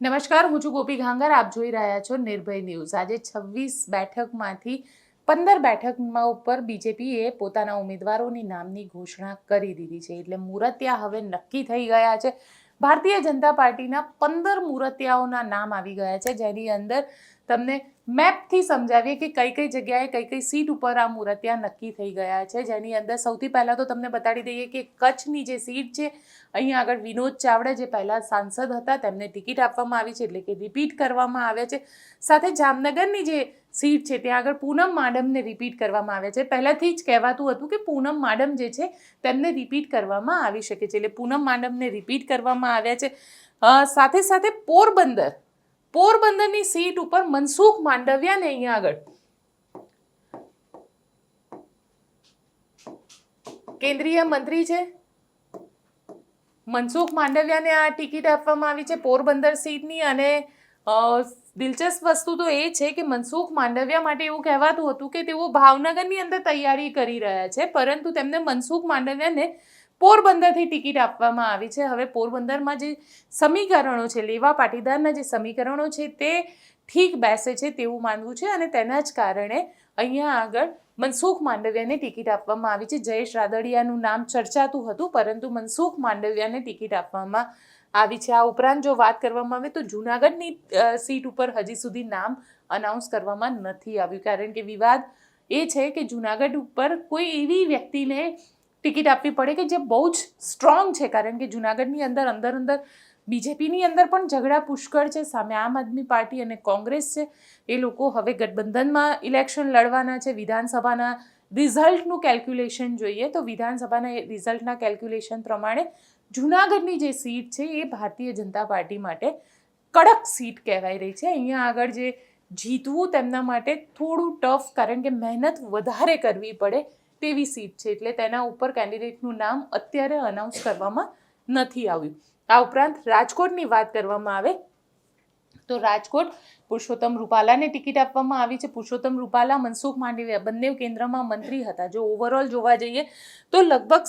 નમસ્કાર, હું છું ગોપી ઘાંગર. આપ જોઈ રહ્યા છો નિર્ભય ન્યૂઝ. આજે છવ્વીસ બેઠકમાંથી પંદર બેઠકમાં ઉપર બીજેપીએ પોતાના ઉમેદવારોની નામની ઘોષણા કરી દીધી છે. એટલે મુરતિયા હવે નક્કી થઈ ગયા છે. ભારતીય જનતા પાર્ટીના પંદર મુરતિયાઓના નામ આવી ગયા છે. જેની અંદર તમને મેપથી સમજાવીએ કે કઈ કઈ જગ્યાએ કઈ કઈ સીટ ઉપર આ મુરતિયા નક્કી થઈ ગયા છે. જેની અંદર સૌથી પહેલાં તો તમને બતાડી દઈએ કે કચ્છની જે સીટ છે, અહીંયા આગળ વિનોદ ચાવડા, જે પહેલાં સાંસદ હતા, તેમને ટિકિટ આપવામાં આવી છે, એટલે કે રિપીટ કરવામાં આવ્યા છે. સાથે જામનગરની જે સીટ છે, ત્યાં આગળ પૂનમ માડમને રિપીટ કરવામાં આવે છે. પહેલાંથી જ કહેવાતું હતું કે પૂનમ માડમ જે છે, તેમને રિપીટ કરવામાં આવી શકે છે. એટલે પૂનમ માડમને રિપીટ કરવામાં આવ્યા છે. સાથે સાથે પોરબંદર પોરબંદરની સીટ ઉપર મનસુખ માંડવિયાને અહીંયા આગળ. કેન્દ્રીય મંત્રી છે. મનસુખ માંડવિયાને આ ટિકિટ આપવામાં આવી છે પોરબંદર સીટની અને દિલચસ્પ વસ્તુ તો એ છે કે મનસુખ માંડવિયા માટે એવું કહેવાતું હતું કે તેઓ ભાવનગરની અંદર તૈયારી કરી રહ્યા છે, પરંતુ તેમને મનસુખ માંડવિયાને પોરબંદરથી ટિકિટ આપવામાં આવી છે. હવે પોરબંદરમાં જે સમીકરણો છે, લેવા પાટીદારના જે સમીકરણો છે, તે ઠીક બેસે છે તેવું માનવું છે અને તેના જ કારણે અહીંયા આગળ મનસુખ માંડવિયાને ટિકિટ આપવામાં આવી છે. જયેશ રાદડિયાનું નામ ચર્ચાતું હતું, પરંતુ મનસુખ માંડવિયાને ટિકિટ આપવામાં આવી છે. આ ઉપરાંત જો વાત કરવામાં આવે તો જૂનાગઢની સીટ ઉપર હજી સુધી નામ અનાઉન્સ કરવામાં નથી આવ્યું. કારણ કે વિવાદ એ છે કે જૂનાગઢ ઉપર કોઈ એવી વ્યક્તિને ટિકિટ આપવી પડે કે જે બહુ જ સ્ટ્રોંગ છે? કારણ કે જુનાગઢની અંદર અંદર અંદર બીજેપીની અંદર પણ ઝઘડા પુષ્કળ છે, સામે આમ આદમી પાર્ટી અને કોંગ્રેસ છે. એ લોકો હવે ગઠબંધનમાં ઇલેક્શન લડવાના છે, વિધાનસભાના રિઝલ્ટનું કેલ્ક્યુલેશન જોઈએ તો વિધાનસભાના રિઝલ્ટના કેલ્ક્યુલેશન પ્રમાણે જુનાગઢની જે સીટ છે એ ભારતીય જનતા પાર્ટી માટે કડક સીટ કહેવાઈ રહી છે. અહીંયા આગળ જે જીતવું તેમના માટે થોડું ટફ, કારણ કે મહેનત વધારે કરવી પડે તેવી સીટ છે એટલે તેના ઉપર કેન્ડિડેટનું નામ અત્યારે અનાઉન્સ કરવામાં નથી આવ્યું. આ ઉપરાંત રાજકોટની વાત કરવામાં આવે તો રાજકોટ પુરુષોત્તમ રૂપાલાને ટિકિટ આપવામાં આવી છે. પુરુષોત્તમ રૂપાલા, મનસુખ માંડવિયા બંને કેન્દ્રમાં મંત્રી હતા. જો ઓવરઓલ જોવા જઈએ તો લગભગ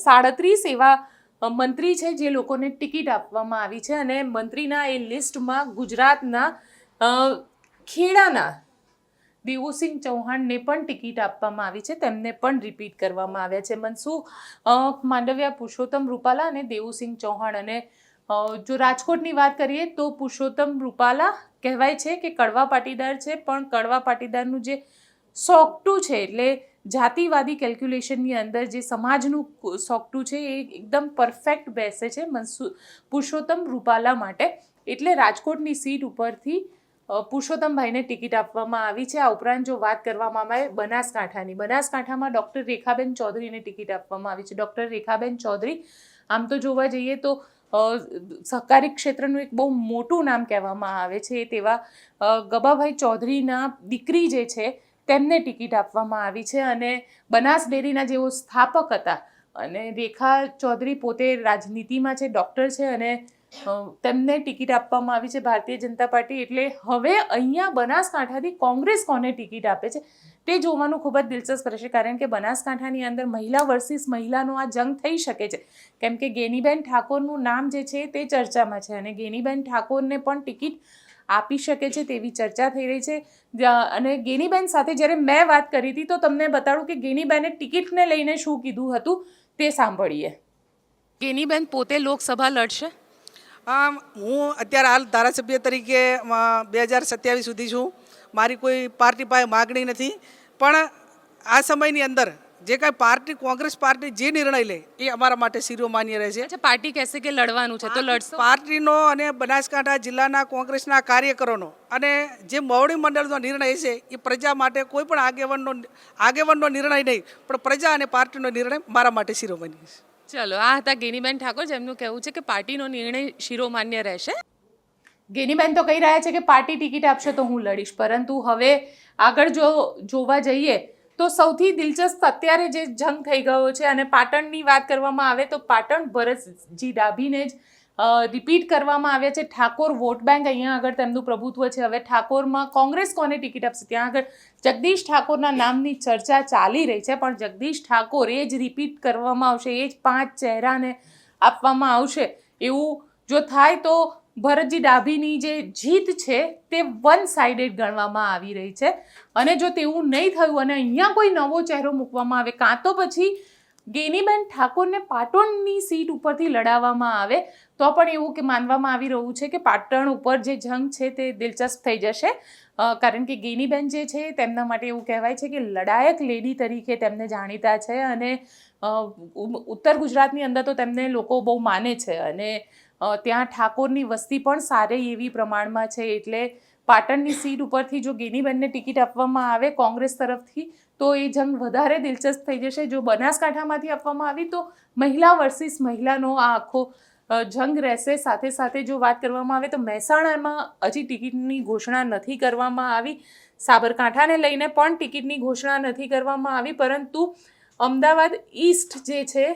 સાડત્રીસ એવા મંત્રી છે જે લોકોને ટિકિટ આપવામાં આવી છે અને મંત્રીના એ લિસ્ટમાં ગુજરાતના ખેડાના દેવુસિંહ ચૌહાણને પણ ટિકિટ આપવામાં આવી છે. તેમને પણ રિપીટ કરવામાં આવ્યા છે. મનસુખ માંડવિયા પુરુષોત્તમ રૂપાલા અને દેવુસિંહ ચૌહાણ અને જો રાજકોટની વાત કરીએ તો પુરુષોત્તમ રૂપાલા કહેવાય છે કે કડવા પાટીદાર છે, પણ કડવા પાટીદારનું જે સોકટું છે, એટલે જાતિવાદી કેલ્ક્યુલેશનની અંદર જે સમાજનું સોકટું છે, એ એકદમ પરફેક્ટ બેસે છે મનસુ, પુરુષોત્તમ રૂપાલા માટે. એટલે રાજકોટની સીટ ઉપરથી પુરુષોત્તમભાઈને ટિકિટ આપવામાં આવી છે. આ ઉપરાંત જો વાત કરવામાં આવે બનાસકાંઠાની, બનાસકાંઠામાં ડૉક્ટર રેખાબેન ચૌધરીને ટિકિટ આપવામાં આવી છે. ડૉક્ટર રેખાબેન ચૌધરી, આમ તો જોવા જઈએ તો સહકારી ક્ષેત્રનું એક બહુ મોટું નામ કહેવામાં આવે છે. તેવા ગબાભાઈ ચૌધરીના દીકરી જે છે, તેમને ટિકિટ આપવામાં આવી છે અને બનાસ ડેરીના જેઓ સ્થાપક હતા અને રેખા ચૌધરી પોતે રાજનીતિમાં છે, ડૉક્ટર છે અને તેમને ટિકિટ આપવામાં આવી છે ભારતીય જનતા પાર્ટી એટલે હવે અહીંયા બનાસકાંઠાથી કોંગ્રેસ કોને ટિકિટ આપે છે? તે જોવાનું ખૂબ જ દિલચસ્પ રહેશે કારણ કે બનાસકાંઠાની અંદર મહિલા વર્સિસ મહિલાનો આ જંગ થઈ શકે છે. કેમ કે ગેનીબેન ઠાકોરનું નામ જે છે તે ચર્ચામાં છે અને ગેનીબેન ઠાકોરને પણ ટિકિટ આપી શકે છે તેવી ચર્ચા થઈ રહી છે. અને ગેનીબેન સાથે જ્યારે મેં વાત કરી હતી તો તમને બતાડું કે ગેનીબેને ટિકિટને લઈને શું કીધું હતું તે સાંભળીએ. ગેનીબેન પોતે લોકસભા લડશે? હું અત્યારે હાલ ધારાસભ્ય તરીકે બે હજાર સત્યાવીસ સુધી છું. મારી કોઈ પાર્ટી પાસે માગણી નથી. પણ આ સમયની અંદર જે કાંઈ પાર્ટી કોંગ્રેસ પાર્ટી જે નિર્ણય લે એ અમારા માટે શિરોમાન્ય રહે છે. પાર્ટી કહેશે કે લડવાનું છે તો લડશે? પાર્ટીનો અને બનાસકાંઠા જિલ્લાના કોંગ્રેસના કાર્યકરોનો અને જે મોવડી મંડળનો નિર્ણય છે એ પ્રજા માટે કોઈ પણ આગેવાનનો આગેવાનનો નિર્ણય નહીં પણ પ્રજા અને પાર્ટીનો નિર્ણય મારા માટે શિરોમાન્ય છે. ચલો, આ હતા ગેનીબેન ઠાકોર જેમનું કહેવું છે કે પાર્ટીનો નિર્ણય શિરોમાન્ય રહેશે. ગેનીબેન તો કહી રહ્યા છે કે પાર્ટી ટિકિટ આપશે તો હું લડીશ, પરંતુ હવે આગળ જો જોવા જઈએ તો સૌથી દિલચસ્પ અત્યારે જે જંગ થઈ ગયો છે અને પાટણની વાત કરવામાં આવે તો પાટણ ભરતજી ડાભીને જ રિપીટ કરવામાં આવ્યા છે. ઠાકોર વોટ બેંક અહીંયા આગળ તેમનું પ્રભુત્વ છે. હવે ઠાકોરમાં કોંગ્રેસ કોને ટિકિટ આપશે? ત્યાં આગળ જગદીશ ઠાકોરના નામની ચર્ચા ચાલી રહી છે, પણ જગદીશ ઠાકોર એ જ રિપીટ કરવામાં આવશે. એ જ પાંચ ચહેરાને આપવામાં આવશે. એવું જો થાય તો ભરતજી ડાભીની જે જીત છે, તે વન સાઇડેડ ગણવામાં આવી રહી છે. અને જો તેવું નહીં થયું અને અહીંયા કોઈ નવો ચહેરો મૂકવામાં આવે, કાં તો પછી ગેનીબેન ઠાકોરને પાટણની સીટ ઉપરથી લડાવવામાં આવે, તો પણ એવું કે માનવામાં આવી રહ્યું છે કે પાટણ ઉપર જે જંગ છે તે દિલચસ્પ થઈ જશે. કારણ કે ગેનીબેન જે છે તેમના માટે એવું કહેવાય છે કે લડાયક લેડી તરીકે તેમને જાણીતા છે અને ઉત્તર ગુજરાતની અંદર તો તેમને લોકો બહુ માને છે અને ત્યાં ઠાકોરની વસ્તી પણ સારી એવી પ્રમાણમાં છે એટલે પાટણની સીટ ઉપરથી જો ગેનીબેનને ટિકિટ આપવામાં આવે કોંગ્રેસ તરફથી તો એ જંગ વધારે દિલચસ્પ થઈ જશે. જો બનાસકાંઠામાંથી આપવામાં આવી, તો મહિલા વર્સિસ મહિલાનો આ આખો જંગ રહેશે. સાથે સાથે જો વાત કરવામાં આવે, તો મહેસાણામાં હજી ટિકિટની ઘોષણા નથી કરવામાં આવી. સાબરકાંઠાને લઈને પણ ટિકિટની ઘોષણા નથી કરવામાં આવી, પરંતુ અમદાવાદ ઈસ્ટ જે છે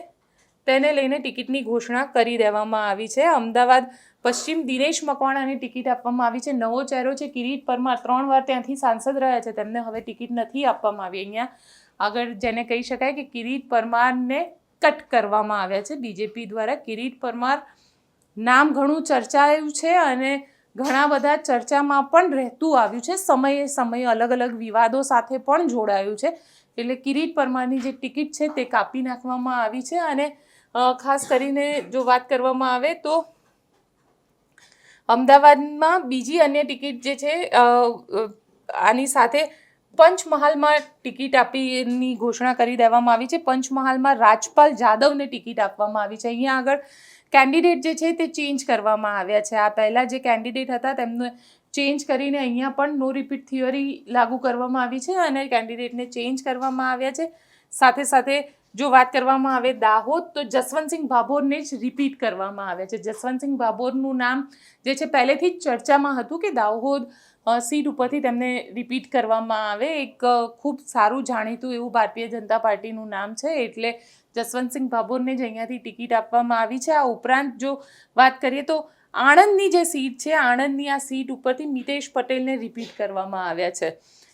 તેને લઈને ટિકિટની ઘોષણા કરી દેવામાં આવી છે. અમદાવાદ પશ્ચિમ દિનેશ મકવાણાને ટિકિટ આપવામાં આવી છે. નવો ચહેરો છે કિરીટ પરમાર. ત્રણ વાર ત્યાંથી સાંસદ રહ્યા છે. તેમને હવે ટિકિટ નથી આપવામાં આવી. અહીંયા આગળ જેને કહી શકાય કે કિરીટ પરમારને કટ કરવામાં આવ્યા છે. બીજેપી દ્વારા કિરીટ પરમાર નામ ઘણું ચર્ચાયું છે અને ઘણા બધા ચર્ચામાં પણ રહેતું આવ્યું છે. સમયે સમયે અલગ અલગ વિવાદો સાથે પણ જોડાયું છે. એટલે કિરીટ પરમારની જે ટિકિટ છે તે કાપી નાખવામાં આવી છે અને ખાસ કરીને જો વાત કરવામાં આવે તો અમદાવાદમાં બીજી અન્ય ટિકિટ જે છે આની સાથે પંચમહાલમાં ટિકિટ આપીની ઘોષણા કરી દેવામાં આવી છે. પંચમહાલમાં રાજપાલ જાદવને ટિકિટ આપવામાં આવી છે. અહીંયા આગળ કેન્ડિડેટ જે છે તે ચેન્જ કરવામાં આવ્યા છે. આ પહેલાં જે કેન્ડિડેટ હતા તેમને ચેન્જ કરીને અહીંયા પણ નો રિપીટ થિયરી લાગુ કરવામાં આવી છે અને કેન્ડિડેટને ચેન્જ કરવામાં આવ્યા છે. સાથે સાથે જો વાત કરવામાં આવે દાહોદ, તો જસવંતસિંહ ભાભોરને જ રિપીટ કરવામાં આવે છે. જસવંતસિંહ ભાભોરનું નામ જે છે, પહેલેથી જ ચર્ચામાં હતું કે દાહોદ સીટ ઉપરથી તેમને રિપીટ કરવામાં આવે. એક ખૂબ સારું જાણીતું એવું ભારતીય જનતા પાર્ટીનું નામ છે. એટલે જસવંતસિંહ ભાભોરને જ અહીંયાથી ટિકિટ આપવામાં આવી છે. આ ઉપરાંત જો વાત કરીએ તો આણંદની જે સીટ છે, આણંદની આ સીટ ઉપરથી મિતેશ પટેલને રિપીટ કરવામાં આવ્યા છે.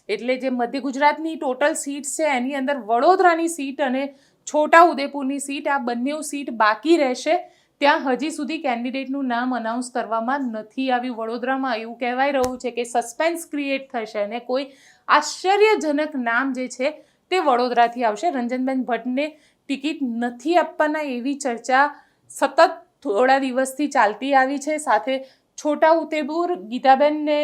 એટલે જે મધ્ય ગુજરાતની ટોટલ સીટ છે, એની અંદર વડોદરાની સીટ અને છોટા ઉદેપુરની સીટ, આ બંને સીટ બાકી રહેશે. ત્યાં હજી સુધી કેન્ડિડેટનું નામ અનાઉન્સ કરવામાં નથી આવ્યું. વડોદરામાં એવું કહેવાય રહ્યું છે કે સસ્પેન્સ ક્રિએટ થશે અને કોઈ આશ્ચર્યજનક નામ જે છે, તે વડોદરાથી આવશે. રંજનબેન ભટ્ટને ટિકિટ નથી આપવાના એવી ચર્ચા સતત થોડા દિવસથી ચાલતી આવી છે. સાથે છોટા ઉદેપુર ગીતાબેનને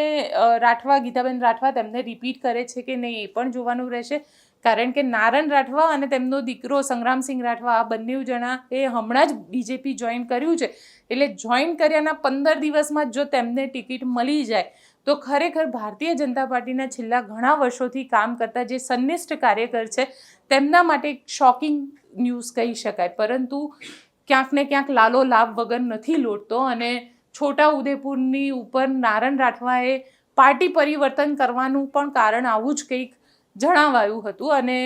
રાઠવા, ગીતાબેન રાઠવા તેમને રિપીટ કરે છે કે નહીં એ પણ જોવાનું રહેશે. કારણ કે નારણ રાઠવા અને તેમનો દીકરો સંગ્રામસિંહ રાઠવા આ બંને જણા એ હમણાં જ બીજેપી જોઈન કર્યું છે. એટલે જોઈન કર્યાના પંદર દિવસમાં જો તેમને ટિકિટ મળી જાય, તો ખરેખર ભારતીય જનતા પાર્ટીના છેલ્લા ઘણા વર્ષોથી કામ કરતા જે સંનિષ્ઠ કાર્યકર છે, તેમના માટે એક શોકિંગ ન્યૂઝ કહી શકાય. પરંતુ ક્યાંક ને ક્યાંક લાલો લાભ વગર નથી લોટતો અને છોટા ઉદેપુરની ઉપર નારણ રાઠવાએ પાર્ટી પરિવર્તન કરવાનું પણ કારણ આવું જ કંઈક જણાવાયું હતું અને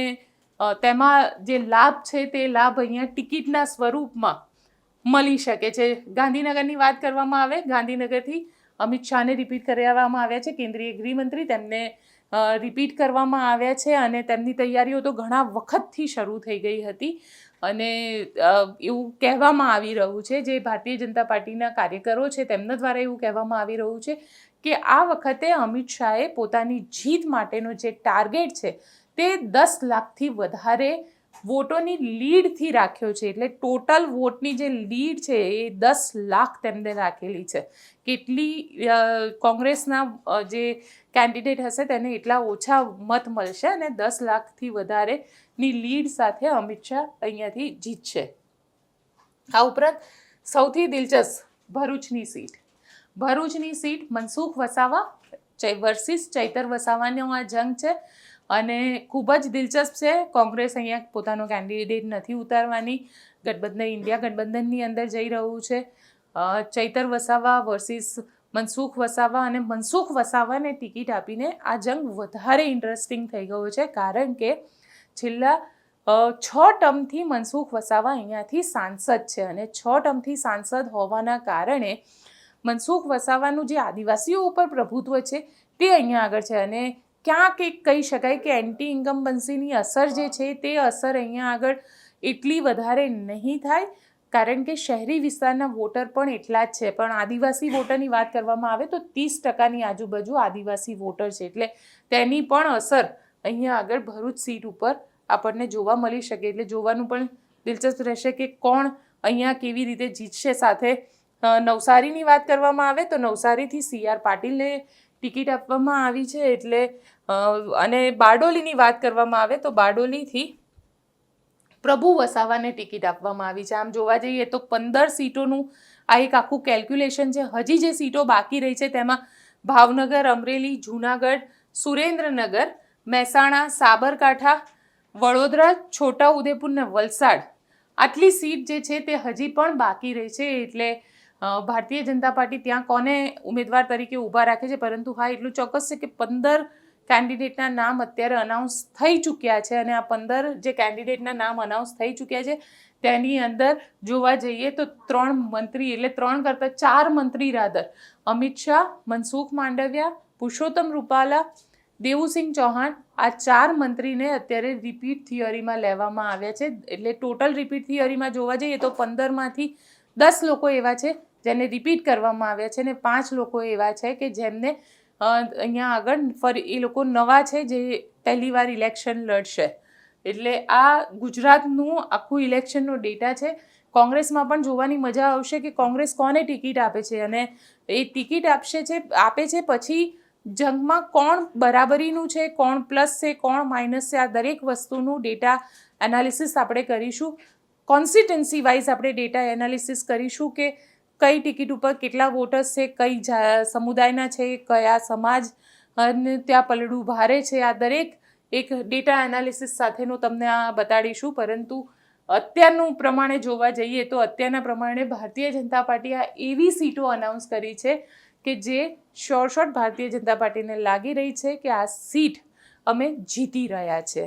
તેમાં જે લાભ છે તે લાભ અહીંયા ટિકિટના સ્વરૂપમાં મળી શકે છે. ગાંધીનગરની વાત કરવામાં આવે, ગાંધીનગરથી અમિત શાહને રિપીટ કરાવવામાં આવ્યા છે. કેન્દ્રીય ગૃહમંત્રી, તેમને રિપીટ કરવામાં આવ્યા છે અને તેમની તૈયારીઓ તો ઘણા વખતથી શરૂ થઈ ગઈ હતી. અને એવું કહેવામાં આવી રહ્યું છે, જે ભારતીય જનતા પાર્ટીના કાર્યકરો છે, તેમના દ્વારા એવું કહેવામાં આવી રહ્યું છે કે આ વખતે અમિત શાહે પોતાની જીત માટેનો જે ટાર્ગેટ છે, તે દસ લાખથી વધારે વોટોની લીડથી રાખ્યો છે. એટલે ટોટલ વોટની જે લીડ છે એ દસ લાખ તેમને રાખેલી છે. કેટલી કોંગ્રેસના જે કેન્ડિડેટ હશે તેને એટલા ઓછા મત મળશે અને દસ લાખથી વધારેની લીડ સાથે અમિત શાહ અહીંયાથી જીતશે. આ ઉપરાંત સૌથી દિલચસ્પ, ભરૂચની સીટ. ભરૂચની સીટ મનસુખ વસાવા વર્સિસ ચૈતર વસાવાનો આ જંગ છે. અને ખૂબ જ દિલચસ્પ છે. કોંગ્રેસ અહીંયા પોતાનો કેન્ડિડેટ નથી ઉતારવાની. ગઠબંધન, ઇન્ડિયા ગઠબંધનની અંદર જઈ રહ્યું છે. ચૈતર વસાવા વર્સિસ મનસુખ વસાવા અને મનસુખ વસાવાને ટિકિટ આપીને આ જંગ વધારે ઇન્ટરેસ્ટિંગ થઈ ગયો છે. કારણ કે છેલ્લા છ ટર્મથી મનસુખ વસાવા અહીંયાથી સાંસદ છે અને છ ટર્મથી સાંસદ હોવાના કારણે મનસુખ વસાવાનું જે આદિવાસીઓ ઉપર પ્રભુત્વ છે તે અહીંયા આગળ છે અને ક્યાંક એક કહી શકાય કે એન્ટી ઇન્કમ્બન્સીની અસર જે છે તે અસર અહીંયા આગળ એટલી વધારે નહીં થાય, કારણ કે શહેરી વિસ્તારના વોટર પણ એટલા જ છે. પણ આદિવાસી વોટરની વાત કરવામાં આવે તો ત્રીસ ટકાની આજુબાજુ આદિવાસી વોટર છે. એટલે તેની પણ અસર અહીંયા આગળ ભરૂચ સીટ ઉપર આપણને જોવા મળી શકે. એટલે જોવાનું પણ દિલચસ્પ રહેશે કે કોણ અહીંયા કેવી રીતે જીતશે. સાથે નવસારીની વાત કરવામાં આવે તો નવસારીથી સી આર પાટીલને ટિકિટ આપવામાં આવી છે એટલે અને બારડોલીની વાત કરવામાં આવે તો બારડોલીથી પ્રભુ વસાવાને ટિકિટ આપવામાં આવી છે. આમ જોવા જઈએ તો પંદર સીટોનું આ એક આખું કેલ્ક્યુલેશન છે. હજી જે સીટો બાકી રહી છે તેમાં ભાવનગર, અમરેલી, જૂનાગઢ, સુરેન્દ્રનગર, મહેસાણા, સાબરકાંઠા, વડોદરા છોટાઉદેપુર ને વલસાડ. આટલી સીટ જે છે તે હજી પણ બાકી રહી છે એટલે ભારતીય જનતા પાર્ટી ત્યાં કોને ઉમેદવાર તરીકે ઊભા રાખે છે? પરંતુ હા, એટલું ચોક્કસ છે કે પંદર કેન્ડિડેટના નામ અત્યારે અનાઉન્સ થઈ ચૂક્યા છે અને આ પંદર જે કેન્ડિડેટના નામ અનાઉન્સ થઈ ચૂક્યા છે, તેની અંદર જોવા જઈએ તો ત્રણ મંત્રી એટલે ત્રણ કરતાં ચાર મંત્રી રાદર. અમિત શાહ, મનસુખ માંડવિયા, પુરુષોત્તમ રૂપાલા, દેવુસિંહ ચૌહાણ આ ચાર મંત્રીને અત્યારે રિપીટ થિયરીમાં લેવામાં આવ્યા છે. એટલે ટોટલ રિપીટ થિયરીમાં જોવા જઈએ તો પંદરમાંથી દસ લોકો એવા છે જેને રિપીટ કરવામાં આવ્યા છે અને પાંચ લોકો એવા છે કે જેમને અહીંયા આગળ ફરી, એ લોકો નવા છે જે પહેલી વાર ઇલેક્શન લડશે. એટલે આ ગુજરાતનું આખું ઇલેક્શનનો ડેટા છે. કોંગ્રેસમાં પણ જોવાની મજા આવશે કે કોંગ્રેસ કોને ટિકિટ આપે છે અને એ ટિકિટ આપશે છે, આપે છે પછી જંગમાં કોણ બરાબરીનું છે, કોણ પ્લસ છે, કોણ માઇનસ છે, આ દરેક વસ્તુનું ડેટા એનાલિસિસ આપણે કરીશું. કોન્સ્ટિટન્સી વાઇઝ આપણે ડેટા એનાલિસિસ કરીશું કે કઈ ટિકિટ ઉપર કેટલા વોટર્સ છે, કઈ સમુદાયના છે, કયા સમાજ, અને ત્યાં પલડું ભારે છે. આ દરેક એક ડેટા એનાલિસિસ સાથેનું તમને આ બતાડીશું. પરંતુ અત્યારનું પ્રમાણે જોવા જઈએ તો અત્યારના પ્રમાણે ભારતીય જનતા પાર્ટી આ એવી સીટો અનાઉન્સ કરી છે કે જે શોર્ટ શોર્ટ ભારતીય જનતા પાર્ટીને લાગી રહી છે કે આ સીટ અમે જીતી રહ્યા છે.